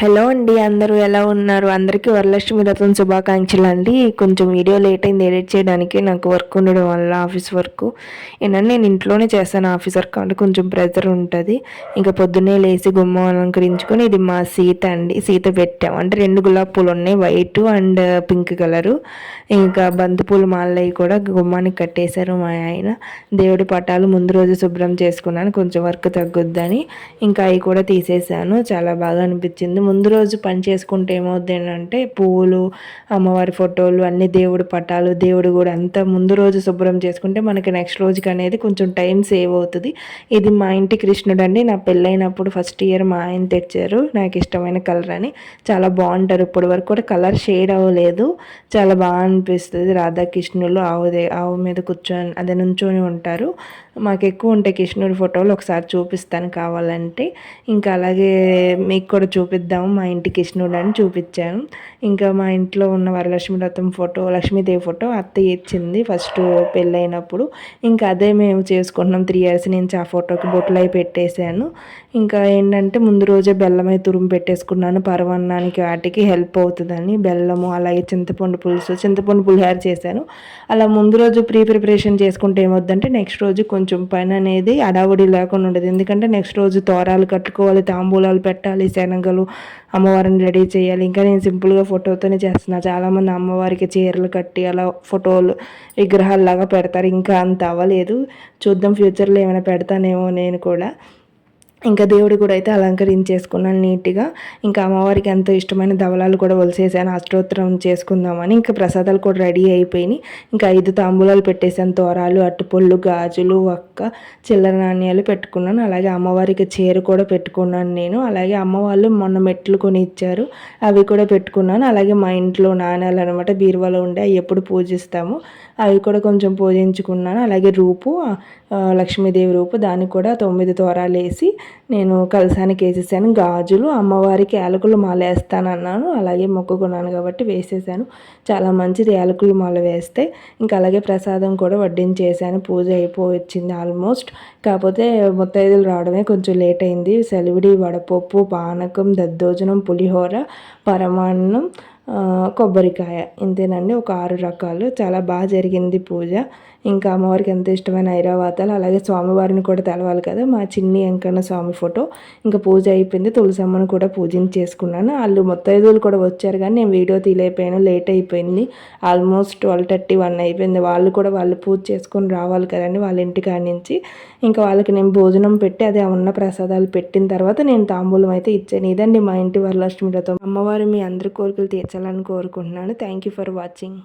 Hello అండి అందరూ ఎలా ఉన్నారు? అందరికీ వరలక్ష్మి రథం శుభాకాంక్షలు అండి. కొంచెం వీడియో లేట్ అయింది ఎడిట్ చేయడానికి నాకు వర్క్ ఉండడం వల్ల ఆఫీస్ వర్క్. ఏంటంటే నేను ఇంట్లోనే చేస్తాను ఆఫీస్ వర్క్ అంటే కొంచెం ప్రెజర్ ఉంటుంది. ఇంకా పొద్దున్నే లేచి గుమ్మం అలంకరించుకొని ఇది మా సీత అండి. సీత పెట్టాం. అంటే రెండు గులాబీ పూలు ఉన్నాయి వైట్ అండ్ పింక్ కలరు. ఇంకా బంతిపూలు మాలయ్య కూడా గుమ్మానికి కట్టేశారు మా ఆయన. దేవుడి పటాలు ముందు రోజు శుభ్రం చేసుకున్నాను కొంచెం వర్క్ తగ్గుద్దని. ఇంకా అవి కూడా తీసేసాను చాలా బాగా అనిపించింది. ముందు రోజు పని చేసుకుంటే ఏమవుద్ది అంటే పువ్వులు అమ్మవారి ఫోటోలు అన్ని దేవుడి పటాలు దేవుడు కూడా అంతా ముందు రోజు శుభ్రం చేసుకుంటే మనకి నెక్స్ట్ రోజుకి అనేది కొంచెం టైం సేవ్ అవుతుంది. ఇది మా ఇంటి కృష్ణుడు అండి. నా పెళ్ళైనప్పుడు ఫస్ట్ ఇయర్ మా ఆయన తెచ్చారు. నాకు ఇష్టమైన కలర్ అని. చాలా బాగుంటారు. ఇప్పటి వరకు కూడా కలర్ షేడ్ అవ్వలేదు. చాలా బాగా అనిపిస్తుంది. రాధాకృష్ణులు ఆవు ఆవు మీద కూర్చొని అదే నుంచొని ఉంటారు. మాకు ఎక్కువ ఉంటాయి కృష్ణుడి ఫోటోలు ఒకసారి చూపిస్తాను కావాలంటే. ఇంకా అలాగే మీకు కూడా చూపిద్దాం చూపిద్దాము మా ఇంటి కృష్ణుడు అని చూపించాను. ఇంకా మా ఇంట్లో ఉన్న వరలక్ష్మి రథం ఫోటో లక్ష్మీదేవి ఫోటో అత్తయ్య ఇచ్చింది ఫస్ట్ పెళ్ళైనప్పుడు. ఇంకా అదే మేము చేసుకుంటున్నాం. త్రీ ఇయర్స్ నుంచి ఆ ఫోటోకి బొట్లు పెట్టేశాను. ఇంకా ఏంటంటే ముందు రోజే బెల్లమై తురుము పెట్టేసుకున్నాను. పరవన్నానికి వాటికి హెల్ప్ అవుతుందని బెల్లము అలాగే చింతపండు పులుసు చింతపండు పులిహార చేశాను. అలా ముందు రోజు ప్రీ ప్రిపరేషన్ చేసుకుంటే ఏమవుద్దంటే నెక్స్ట్ రోజు కొంచెం పని అనేది అడావుడి లేకుండా ఉండదు. ఎందుకంటే నెక్స్ట్ రోజు తోరాలు కట్టుకోవాలి తాంబూలాలు పెట్టాలి శనగలు అమ్మవారిని రెడీ చేయాలి. ఇంకా నేను సింపుల్గా ఫోటోతోనే చేస్తున్నా. చాలామంది అమ్మవారికి చీరలు కట్టి అలా ఫోటోలు విగ్రహాలు లాగా పెడతారు. ఇంకా అంత అవ్వలేదు. చూద్దాం ఫ్యూచర్లో ఏమైనా పెడతానేమో నేను కూడా. ఇంకా దేవుడు కూడా అయితే అలంకరించేసుకున్నాను నీట్గా. ఇంకా అమ్మవారికి ఎంతో ఇష్టమైన ధవలాలు కూడా ఒలిసేసాను అష్టోత్తరం చేసుకుందామని ఇంకా ప్రసాదాలు కూడా రెడీ అయిపోయినాయి. ఇంకా ఐదు తాంబూలాలు పెట్టేసాను తోరాలు అట్టుపళ్ళు గాజులు ఒక్క చిల్లర నాణ్యాలు పెట్టుకున్నాను. అలాగే అమ్మవారికి చీర కూడా పెట్టుకున్నాను నేను. అలాగే అమ్మవాళ్ళు మొన్న మెట్లు కొని ఇచ్చారు అవి కూడా పెట్టుకున్నాను. అలాగే మా ఇంట్లో నాణ్యాలు అనమాట బీరువాలో ఉండే అవి ఎప్పుడు పూజిస్తాము. అవి కూడా కొంచెం పూజించుకున్నాను. అలాగే రూపు లక్ష్మీదేవి రూపు దానికి కూడా తొమ్మిది తోరాలు వేసి నేను కలసానికి వేసేసాను. గాజులు అమ్మవారికి యాలకులు మాల వేస్తానన్నాను అలాగే మొక్కుకున్నాను కాబట్టి వేసేసాను. చాలా మంచిది యాలకులు మాల వేస్తే. ఇంకా అలాగే ప్రసాదం కూడా వడ్డించేసాను. పూజ అయిపోవచ్చింది ఆల్మోస్ట్. కాకపోతే ముత్తైదులు రావడమే కొంచెం లేట్ అయింది. సెలవిడి వడపప్పు పానకం దద్దోజనం పులిహోర పరమాన్నం కొబ్బరికాయ. ఇంతేనండి ఒక ఆరు రకాలు. చాలా బాగా జరిగింది పూజ. ఇంకా అమ్మవారికి ఎంత ఇష్టమైన ఐరావాతాలు. అలాగే స్వామివారిని కూడా తెలవాలి కదా మా చిన్ని వెంకన్న స్వామి ఫోటో. ఇంకా పూజ అయిపోయింది. తులసమ్మను కూడా పూజించేసుకున్నాను వాళ్ళు మొత్తైదువులు కూడా వచ్చారు కానీ నేను వీడియో తీలేకపోయాను లేట్ అయిపోయింది. ఆల్మోస్ట్ ట్వెల్వ్ థర్టీ వన్ అయిపోయింది. వాళ్ళు కూడా వాళ్ళు పూజ చేసుకొని రావాలి కదండి వాళ్ళ ఇంటికాడ నుంచి. ఇంకా వాళ్ళకి నేను భోజనం పెట్టి అదే ఉన్న ప్రసాదాలు పెట్టిన తర్వాత నేను తాంబూలం అయితే ఇచ్చాను. ఇదండి మా ఇంటి వరలక్ష్మి వ్రతం. అమ్మవారు మీ అందరి కోరికలు తీర్చాలని కోరుకుంటున్నాను. Thank you for watching